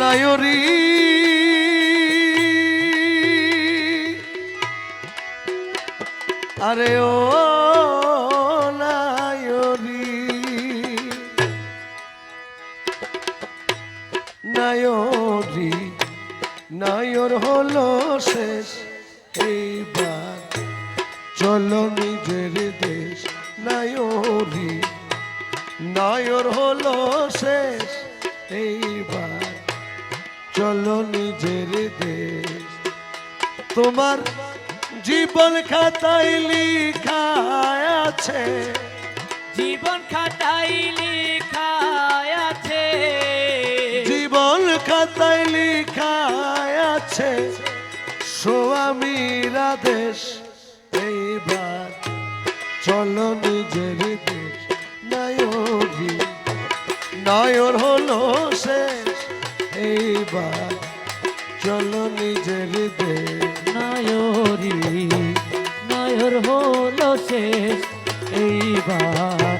নায়রি। আরে ও নায়রি। নায়রি, নায়র হলো শেষ, এইবার চলো নিজের দেশ। নায়রি, নায়র হলো শেষ, এইবার চলো নিজের দেশ। তোমার জীবন খাতায় লিখা আছে। জীবন খাতাই লেখা আছে। জীবন খাতায় লিখা আছে। স্বামীরা দেশ এইবার চলো নিজের দেশ। নায়রি নায়র হলো এইবার চলো নিজের দেশ নায়রি নায়র হলো শেষ এইবার।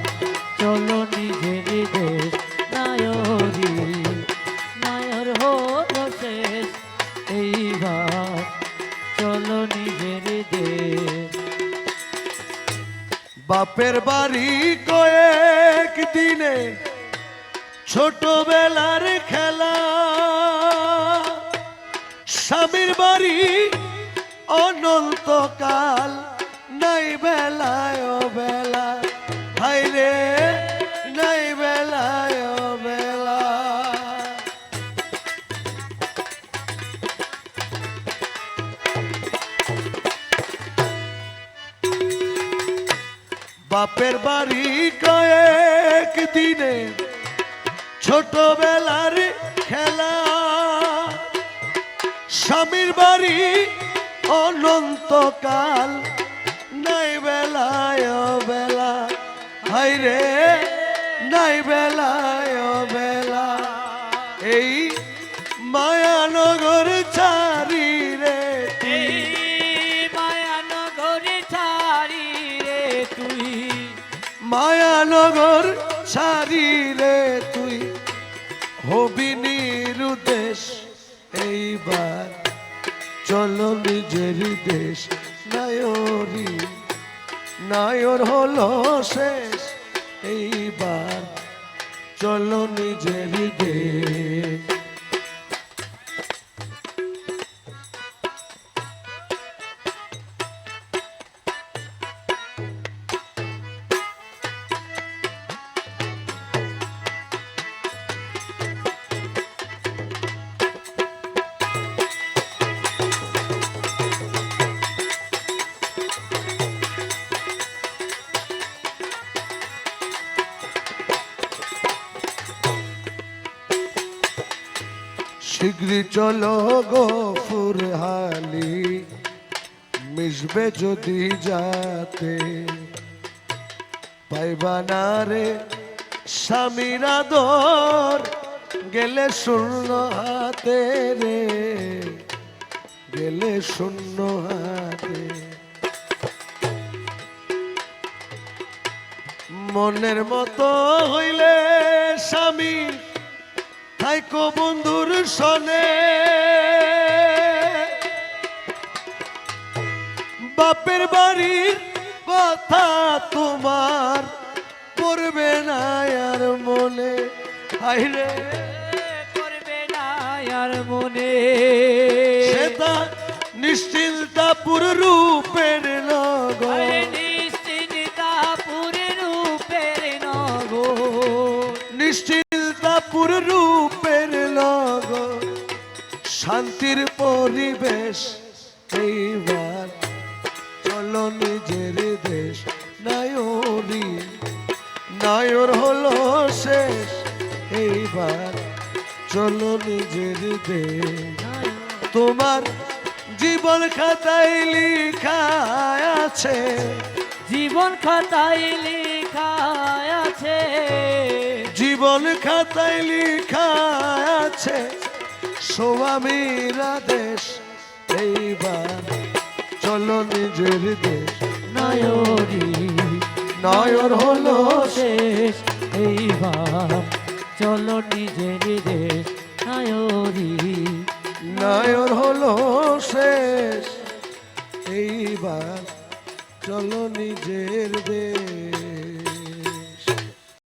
চলো নিজের দেশ নায়রি নায়র হলো শেষ এইবার। চলো নিজের দেশ বাপের বাড়ি কয়েক দিনে ছোটবেলার খেলা বাড়ি অনন্তকাল নাই বেলায় বেলা। হাই রে, নাই বেলায় বেলা। বাপের বাড়ি কয়েক দিনে ছোটবেলার খেলা স্বামীর বাড়ি অনন্তকাল নাই বেলায় বেলা। হাই রে নাই বেলায় বেলা। এই মায়ানগর চারি রে এই মায়ানগরে ছাড়ি রে তুই। মায়ানগর সারি রে তুই। হবি নিরুদেশ এইবার। চলো নিজের দেশ নায়রি। নায়র হলো শেষ এইবার চলো নিজের দেশ। শীঘ্রই চলো গফুর হালি মিশবে যদি যাতে। পাইবা না রে স্বামীর আদর, গেলে শূন্য হাতে রে। গেলে শূন্য হাতে। মনের মতো হইলে স্বামী থাইকো বন্ধুর সনে। বাপের বাড়ির কথা তোমার পড়বে না আর মনে। হাইরে করবে না আর মনে। সেটা নিশ্চিন্তাপুর রূপের নগর। আরে নিশ্চিন্তাপুরে রূপের নগর। নিশ্চিন্তাপুর রূপের পরিবেশ এইবার চলো নিজের দেশ। নায়রি নায়র হলো শেষ। এইবার চলো নিজের দেশ। তোমার জীবন খাতায় লিখা আছে। জীবন খাতায় লেখা আছে। জীবন খাতায় লিখা আছে। স্বামীর দেশ এইবার চলো নিজের দেশ। নয়রি নয়র হলো শেষ, এইবার চলো নিজের দেশ। নায়রি নায়র হলো শেষ, এইবার চলো নিজের দেশ।